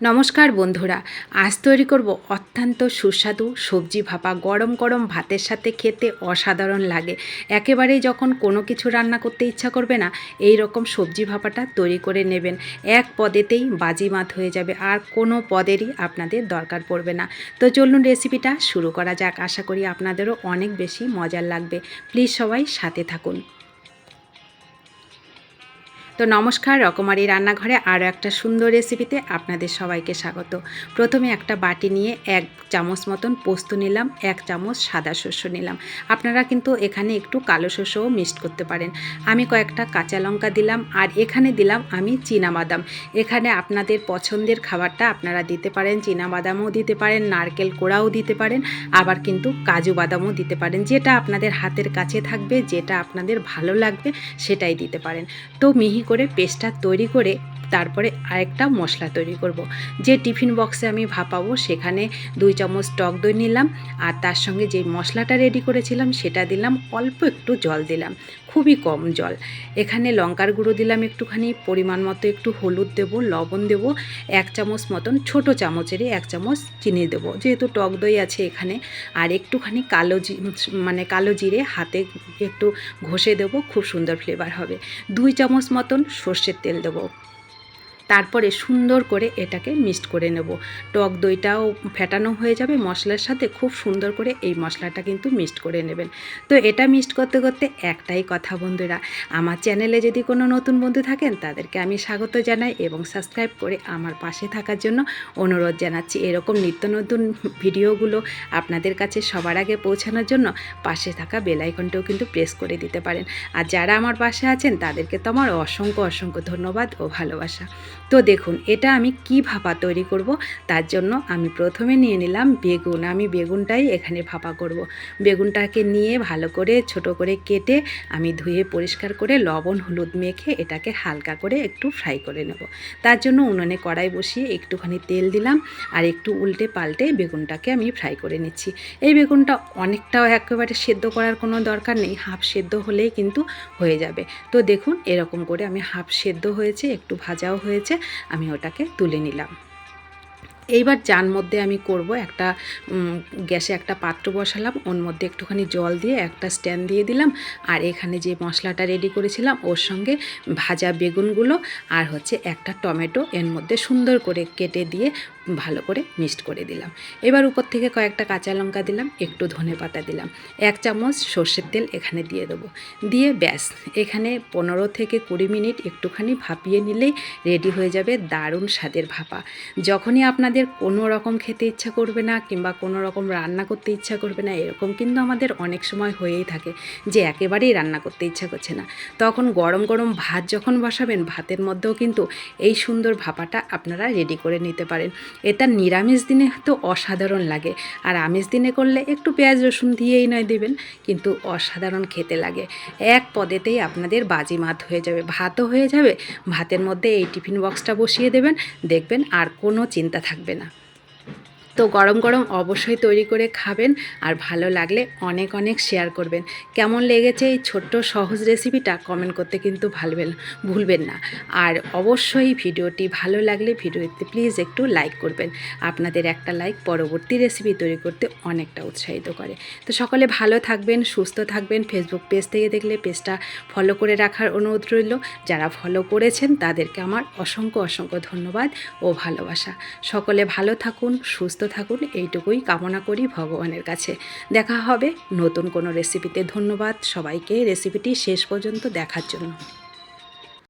নমস্কার বন্ধুরা, আজ তৈরি করব অত্যন্ত সুস্বাদু সবজি ভাপা। গরম গরম ভাতের সাথে খেতে অসাধারণ লাগে। একেবারেই যখন কোনো কিছু রান্না করতে ইচ্ছা করবে না, এই রকম সবজি ভাপাটা তৈরি করে নেবেন। এক পদেতেই বাজিমাত হয়ে যাবে, আর কোনো পদেরই আপনাদের দরকার পড়বে না। তো চলুন রেসিপিটা শুরু করা যাক। আশা করি আপনাদেরও অনেক বেশি মজার লাগবে। প্লিজ সবাই সাথে থাকুন। তো নমস্কার, রকমারি রান্নাঘরে আরও একটা সুন্দর রেসিপিতে আপনাদের সবাইকে স্বাগত। প্রথমে একটা বাটি নিয়ে এক চামচ মতন পোস্ত নিলাম, এক চামচ সাদা শস্য নিলাম। আপনারা কিন্তু এখানে একটু কালো শস্যও মিক্সড করতে পারেন। আমি কয়েকটা কাঁচা লঙ্কা দিলাম আর এখানে দিলাম আমি বাদাম এখানে আপনাদের পছন্দের খাবারটা আপনারা দিতে পারেন বাদামও দিতে পারেন, নারকেল কোড়াও দিতে পারেন, আবার কিন্তু কাজু বাদামও দিতে পারেন। যেটা আপনাদের হাতের কাছে থাকবে, যেটা আপনাদের ভালো লাগবে, সেটাই দিতে পারেন। তো মিহি করে পেস্টটা তৈরি করে তারপরে আরেকটা মশলা তৈরি করব। যে টিফিন বক্সে আমি ভাপাবো, সেখানে দুই চামচ টক দই নিলাম আর তার সঙ্গে যে মশলাটা রেডি করেছিলাম সেটা দিলাম, অল্প একটু জল দিলাম, খুবই কম জল। এখানে লঙ্কার গুঁড়ো দিলাম একটুখানি, পরিমাণ মতো একটু হলুদ দেব, লবণ দেব, এক চামচ মতন ছোট চামচেরই এক চামচ চিনি দেব। যেহেতু টক দই আছে এখানে, আর একটুখানি কালো মানে কালো জিরে হাতে একটু ঘষে দেবো, খুব সুন্দর ফ্লেভার হবে। দুই চামচ মতন সর্ষের তেল দেবো। তারপরে সুন্দর করে এটাকে মিক্সড করে নেব। টক দইটাও ফেটানো হয়ে যাবে, মশলার সাথে খুব সুন্দর করে এই মশলাটা কিন্তু মিক্সড করে নেবেন। তো এটা মিক্সড করতে করতে একটাই কথা বন্ধুরা, আমার চ্যানেলে যদি কোনো নতুন বন্ধু থাকেন তাদেরকে আমি স্বাগত জানাই এবং সাবস্ক্রাইব করে আমার পাশে থাকার জন্য অনুরোধ জানাচ্ছি। এরকম নিত্য নতুন ভিডিওগুলো আপনাদের কাছে সবার আগে পৌঁছানোর জন্য পাশে থাকা বেলাইকনটাও কিন্তু প্রেস করে দিতে পারেন। আর যারা আমার পাশে আছেন তাদেরকে তো আমার অসংখ্য অসংখ্য ধন্যবাদ ও ভালোবাসা। তো দেখুন, এটা আমি কি ভাপা তৈরি করব? তার জন্য আমি প্রথমে নিয়ে নিলাম বেগুন। আমি বেগুনটাই এখানে ভাপা করব। বেগুনটাকে নিয়ে ভালো করে, ছোট করে কেটে আমি ধুয়ে পরিষ্কার করে লবণ, হলুদ মেখে এটাকে হালকা করে একটু ফ্রাই করে নেব। তার জন্য উনুনে কড়াই বসিয়ে একটুখানি তেল দিলাম আর একটু উল্টে পাল্টে বেগুনটাকে আমি ফ্রাই করে নিচ্ছি। এই বেগুনটা অনেকটাও একেবারে সেদ্ধ করার কোনো দরকার নেই, হাফ সেদ্ধ হলেই কিন্তু হয়ে যাবে। তো দেখুন, এরকম করে আমি হাফ সেদ্ধ হয়েছে, একটু ভাজাও হয়েছে। আমি ওটাকে তুলে নিলাম। এইবার যার মধ্যে আমি করব একটা গ্যাসে একটা পাত্র বসালাম, ওর মধ্যে একটুখানি জল দিয়ে একটা স্ট্যান্ড দিয়ে দিলাম, আর এখানে যে মশলাটা রেডি করেছিলাম, ওর সঙ্গে ভাজা বেগুনগুলো, আর হচ্ছে একটা টমেটো এর মধ্যে সুন্দর করে কেটে দিয়ে ভালো করে মিক্সড করে দিলাম। এবার উপর থেকে কয়েকটা কাঁচা লঙ্কা দিলাম, একটু ধনে পাতা দিলাম। এক চামচ সর্ষের তেল এখানে দিয়ে দেবো। দিয়ে ব্যাস, এখানে পনেরো থেকে কুড়ি মিনিট একটুখানি ভাপিয়ে নিলেই রেডি হয়ে যাবে দারুণ স্বাদের ভাপা। যখনই আপনাদের কোনো রকম খেতে ইচ্ছা করবে না কিংবা কোনো রকম রান্না করতে ইচ্ছা করবে না, এরকম কিন্তু আমাদের অনেক সময় হয়েই থাকে যে একেবারেই রান্না করতে ইচ্ছা করছে না। তখন গরম গরম ভাত যখন বসাবেন, ভাতের মধ্যেও কিন্তু এই সুন্দর ভাপাটা আপনারা রেডি করে নিতে পারেন। এটা নিরামিষ দিনে তো অসাধারণ লাগে। আর আমিষ দিনে করলে একটু পেঁয়াজ রসুন দিয়েই নয় দেবেন, কিন্তু অসাধারণ খেতে লাগে। এক পদেতেই আপনাদের বাজি মাত হয়ে যাবে, ভাতও হয়ে যাবে, ভাতের মধ্যে এই টিফিন বক্সটা বসিয়ে দেবেন, দেখবেন আর কোনো চিন্তা থাকবে না। তো গরম গরম অবশ্যই তৈরি করে খাবেন আর ভালো লাগলে অনেক অনেক শেয়ার করবেন। কেমন লেগেছে এই ছোট্ট সহজ রেসিপিটা কমেন্ট করতে কিন্তু ভালবেন, ভুলবেন না। আর অবশ্যই ভিডিওটি ভালো লাগলে ভিডিওতে প্লিজ একটু লাইক করবেন। আপনাদের একটা লাইক পরবর্তী রেসিপি তৈরি করতে অনেকটা উৎসাহিত করে। তো সকলে ভালো থাকবেন, সুস্থ থাকবেন। ফেসবুক পেজ থেকে দেখলে পেজটা ফলো করে রাখার অনুরোধ রইল। যারা ফলো করেছেন তাদেরকে আমার অসংখ্য অসংখ্য ধন্যবাদ ও ভালোবাসা। সকলে ভালো থাকুন, সুস্থ থাকুন, এইটুকুই কামনা করি ভগবানের কাছে। দেখা হবে নতুন কোনো রেসিপিতে ধন্যবাদ সবাইকে। রেসিপিটি শেষ পর্যন্ত দেখার জন্য।